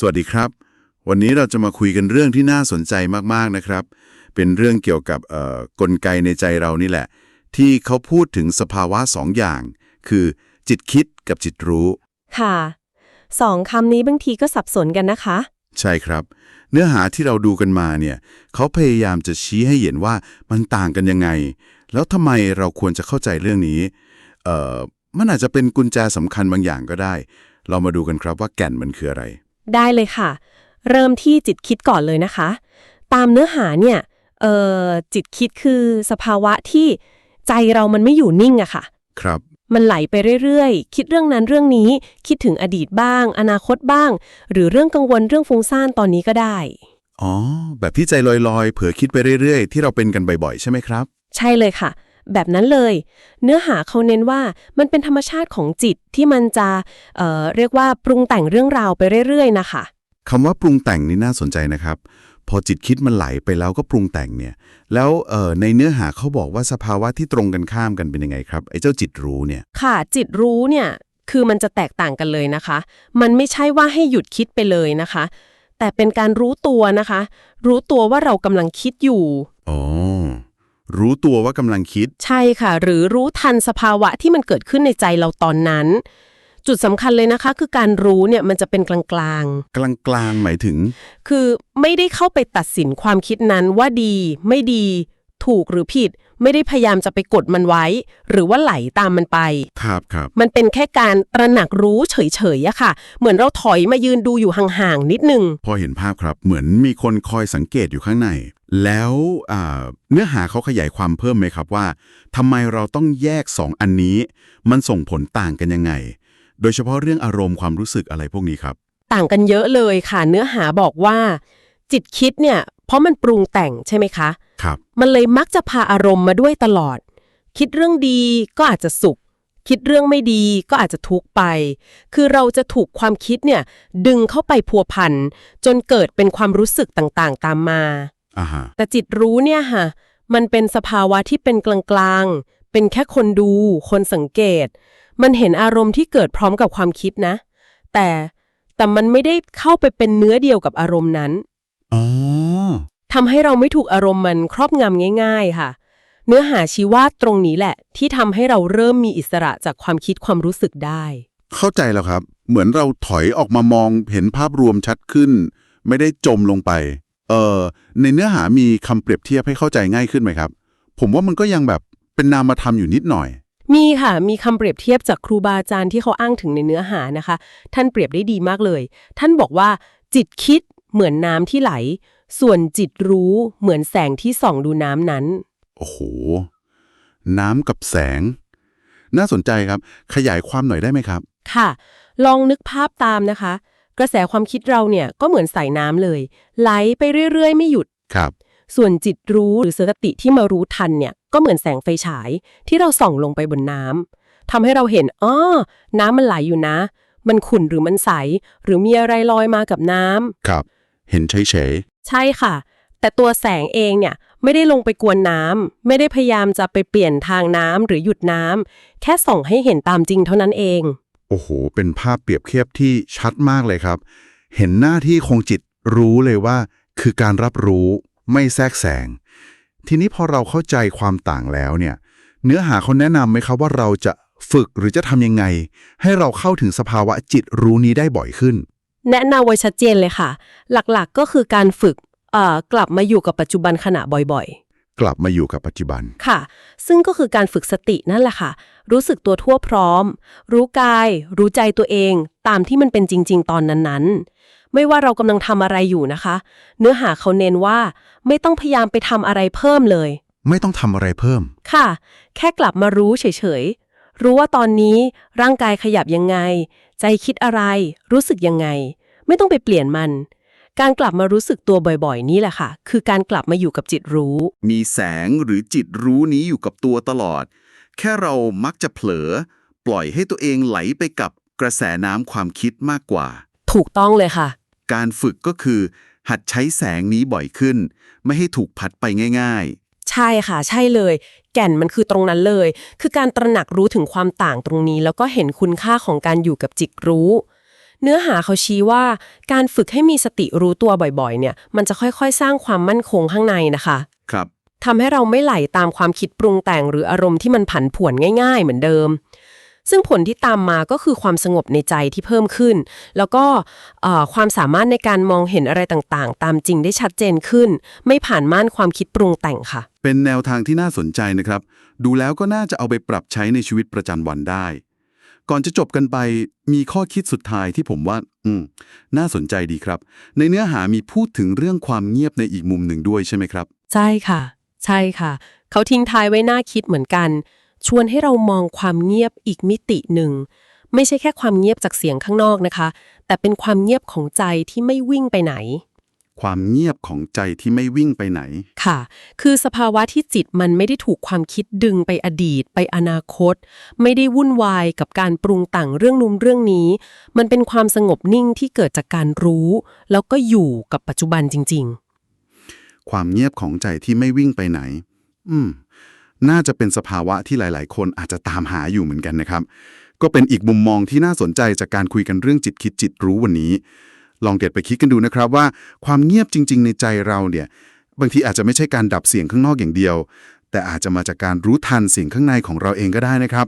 สวัสดีครับ วันนี้เราจะมาคุยกันเรื่องที่น่าสนใจมากๆนะครับ เป็นเรื่องเกี่ยวกับเอ่อกลไกในใจเรานี่แหละ ที่เขาพูดถึงสภาวะสองอย่าง คือ จิตคิดกับจิตรู้ ค่ะสองคำนี้บางทีก็สับสนกันนะคะ ใช่ครับ เนื้อหาที่เราดูกันมาเนี่ยเขาพยายามจะชี้ให้เห็นว่ามันต่างกันยังไง แล้วทำไมเราควรจะเข้าใจเรื่องนี้เอ่อมันอาจจะเป็นกุญแจสำคัญบางอย่างก็ได้ เรามาดูกันครับว่าแก่นมันคืออะไร ได้เลยค่ะ เริ่มที่จิตคิดก่อนเลยนะคะ ตามเนื้อหาเนี่ยเอ่อจิตคิดคือสภาวะที่ใจเรามันไม่อยู่นิ่งอะค่ะ ครับ มันไหลไปเรื่อยๆ คิดเรื่องนั้นเรื่องนี้ คิดถึงอดีตบ้าง อนาคตบ้าง หรือเรื่องกังวลเรื่องฟุ้งซ่านตอนนี้ก็ได้ อ๋อ แบบที่ใจลอยๆ เผลอคิดไปเรื่อยๆ ที่เราเป็นกันบ่อยๆ ใช่ไหมครับ ใช่เลยค่ะ แบบนั้นเลย เนื้อหาเขาเน้นว่ามันเป็นธรรมชาติของจิตที่มันจะเอ่อเรียกว่าปรุงแต่งเรื่องราวไปเรื่อยๆนะคะคำว่าปรุงแต่งนี่น่าสนใจนะครับ พอจิตคิดมันไหลไปแล้วก็ปรุงแต่งเนี่ย แล้วเอ่อในเนื้อหาเขาบอกว่าสภาวะที่ตรงกันข้ามกันเป็นยังไงครับไอ้เจ้าจิตรู้เนี่ย ค่ะ จิตรู้เนี่ยคือมันจะแตกต่างกันเลยนะคะ มันไม่ใช่ว่าให้หยุดคิดไปเลยนะคะ แต่เป็นการรู้ตัวนะคะ รู้ตัวว่าเรากำลังคิดอยู่ อ๋อ รู้ตัวว่ากำลังคิด ใช่ค่ะ หรือรู้ทันสภาวะที่มันเกิดขึ้นในใจเราตอนนั้น จุดสำคัญเลยนะคะ คือการรู้เนี่ยมันจะเป็นกลางกลางๆหมายถึง ๆ คือไม่ได้เข้าไปตัดสินความคิดนั้นว่าดี ไม่ดี ถูกหรือผิด ไม่ได้พยายามจะไปกดมันไว้ หรือว่าไหลตามมันไป ครับครับมันเป็นแค่การตระหนักรู้เฉยๆอะค่ะ เหมือนเราถอยมายืนดูอยู่ห่างๆนิดนึง พอเห็นภาพครับ เหมือนมีคนคอยสังเกตอยู่ข้างใน แล้วอ่าเนื้อหาเขาขยายความเพิ่มไหมครับว่าทำไมเราต้องแยกสองอันนี้ มันส่งผลต่างกันยังไง โดยเฉพาะเรื่องอารมณ์ความรู้สึกอะไรพวกนี้ครับ ต่างกันเยอะเลยค่ะ เนื้อหาบอกว่า จิตคิดเนี่ย เพราะมันปรุงแต่งใช่ไหมคะ ครับ มันเลยมักจะพาอารมณ์มาด้วยตลอด คิดเรื่องดีก็อาจจะสุข คิดเรื่องไม่ดีก็อาจจะทุกข์ไป คือเราจะถูกความคิดเนี่ย ดึงเข้าไปพัวพันจนเกิดเป็นความรู้สึกต่างๆ ตามมา อ่าฮะ แต่จิตรู้เนี่ยค่ะ มันเป็นสภาวะที่เป็นกลางๆ เป็นแค่คนดู คนสังเกต มันเห็นอารมณ์ที่เกิดพร้อมกับความคิดนะ แต่แต่มันไม่ได้เข้าไปเป็นเนื้อเดียวกับอารมณ์นั้น อ๋อ ทำให้เราไม่ถูกอารมณ์มันครอบงำง่าย ๆ ค่ะ เนื้อหาชี้ว่าตรงนี้แหละ ที่ทำให้เราเริ่มมีอิสระจากความคิดความรู้สึกได้ เข้าใจแล้วครับ เหมือนเราถอยออกมามองเห็นภาพรวมชัดขึ้น ไม่ได้จมลงไป เอ่อในเนื้อหามีคำเปรียบเทียบให้เข้าใจง่ายขึ้นไหมครับ ผมว่ามันก็ยังแบบเป็นนามธรรมอยู่นิดหน่อย มีค่ะ มีคำเปรียบเทียบจากครูบาอาจารย์ที่เขาอ้างถึงในเนื้อหานะคะ ท่านเปรียบได้ดีมากเลย ท่านบอกว่าจิตคิดเหมือนน้ำที่ไหล ส่วนจิตรู้เหมือนแสงที่ส่องดูน้ำนั้น โอ้โห น้ำกับแสง น่าสนใจครับ ขยายความหน่อยได้ไหมครับ ค่ะ ลองนึกภาพตามนะคะ กระแสความคิดเราเนี่ยก็เหมือนสายน้ำเลย ไหลไปเรื่อย ๆ ไม่หยุด ครับ ส่วนจิตรู้หรือสติที่มารู้ทันเนี่ย ก็เหมือนแสงไฟฉาย ที่เราส่องลงไปบนน้ำทำให้เราเห็นอ้อน้ำมันไหลอยู่นะ มันขุ่นหรือมันใส หรือมีอะไรลอยมากับน้ำครับ เห็นเฉย ใช่ค่ะ แต่ตัวแสงเองเนี่ยไม่ได้ลงไปกวนน้ำไม่ได้พยายามจะไปเปลี่ยนทางน้ำหรือหยุดน้ำแค่ส่องให้เห็นตามจริงเท่านั้นเอง โอ้โห เป็นภาพเปรียบเทียบที่ชัดมากเลยครับ เห็นหน้าที่คงจิตรู้เลยว่า คือการรับรู้ไม่แทรกแซงทีนี้พอเราเข้าใจความต่างแล้วเนี่ย เนื้อหาเขาแนะนำไหมครับว่าเราจะฝึกหรือจะทำยังไง ให้เราเข้าถึงสภาวะจิตรู้นี้ได้บ่อยขึ้น แนะนำไว้ชัดเจนเลยค่ะ หลักๆก็คือการฝึกเอ่อกลับมาอยู่กับปัจจุบันขณะบ่อยกลับมาอยู่กับปัจจุบัน ๆ ค่ะ ซึ่งก็คือการฝึกสตินั่นแหละค่ะ รู้สึกตัวทั่วพร้อม รู้กาย รู้ใจตัวเอง ตามที่มันเป็นจริง ๆ ตอนนั้นๆ ไม่ว่าเรากำลังทำอะไรอยู่นะคะ เนื้อหาเขาเน้นว่า ไม่ต้องพยายามไปทำอะไรเพิ่มเลย ไม่ต้องทำอะไรเพิ่ม ค่ะ แค่กลับมารู้เฉยๆ รู้ว่าตอนนี้ร่างกายขยับยังไง ใจคิดอะไร รู้สึกยังไง ไม่ต้องไปเปลี่ยนมัน การกลับมารู้สึกตัวบ่อยๆ นี่แหละค่ะ คือการกลับมาอยู่กับจิตรู้ มีแสงหรือจิตรู้นี้อยู่กับตัวตลอด แค่เรามักจะเผลอ ปล่อยให้ตัวเองไหลไปกับกระแสน้ำความคิดมากกว่า ถูกต้องเลยค่ะ การฝึกก็คือ หัดใช้แสงนี้บ่อยขึ้น ไม่ให้ถูกพัดไปง่าย ใช่ค่ะใช่เลย แก่นมันคือตรงนั้นเลย คือการตระหนักรู้ถึงความต่างตรงนี้ แล้วก็เห็นคุณค่าของการอยู่กับจิตรู้ เนื้อหาเขาชี้ว่า การฝึกให้มีสติรู้ตัวบ่อยๆ เนี่ย มันจะค่อยๆ สร้างความมั่นคงข้างในนะคะครับทำให้เราไม่ไหลตามความคิดปรุงแต่งหรืออารมณ์ที่มันผันผวนง่าย ๆ เหมือนเดิม ซึ่งผลที่ตามมาก็คือความสงบในใจที่เพิ่มขึ้น แล้วก็เอ่อความสามารถในการมองเห็นอะไรต่างๆ ตามจริงได้ชัดเจนขึ้น ไม่ผ่านม่านความคิดปรุงแต่งค่ะ เป็นแนวทางที่น่าสนใจนะครับ ดูแล้วก็น่าจะเอาไปปรับใช้ในชีวิตประจำวันได้ ก่อนจะจบกันไปมีข้อคิดสุดท้ายที่ผมว่า อืม น่าสนใจดีครับ ในเนื้อหามีพูดถึงเรื่องความเงียบในอีกมุมหนึ่งด้วยใช่ไหมครับ ใช่ค่ะ ใช่ค่ะ เขาทิ้งท้ายไว้น่าคิดเหมือนกัน ชวนให้เรามองความเงียบอีกมิติหนึ่ง ไม่ใช่แค่ความเงียบจากเสียงข้างนอกนะคะ แต่เป็นความเงียบของใจที่ไม่วิ่งไปไหน ความเงียบของใจที่ไม่วิ่งไปไหน ค่ะ คือสภาวะที่จิตมันไม่ได้ถูกความคิดดึงไปอดีต ไปอนาคต ไม่ได้วุ่นวายกับการปรุงแต่งเรื่องนุ่มเรื่องนี้ มันเป็นความสงบนิ่งที่เกิดจากการรู้ แล้วก็อยู่กับปัจจุบันจริงความเงียบของใจที่ไม่วิ่งไปไหน อืม น่าจะเป็นสภาวะที่หลาย ๆ คนอาจจะตามหาอยู่เหมือนกันนะครับ ก็เป็นอีกมุมมองที่น่าสนใจจากการคุยกันเรื่องจิตคิดจิตรู้วันนี้ ลองเก็บไปคิดกันดูนะครับว่าความเงียบจริง ๆ ในใจเราเนี่ยบางทีอาจจะไม่ใช่การดับเสียงข้างนอกอย่างเดียว แต่อาจจะมาจากการรู้ทันเสียงข้างในของเราเองก็ได้นะครับ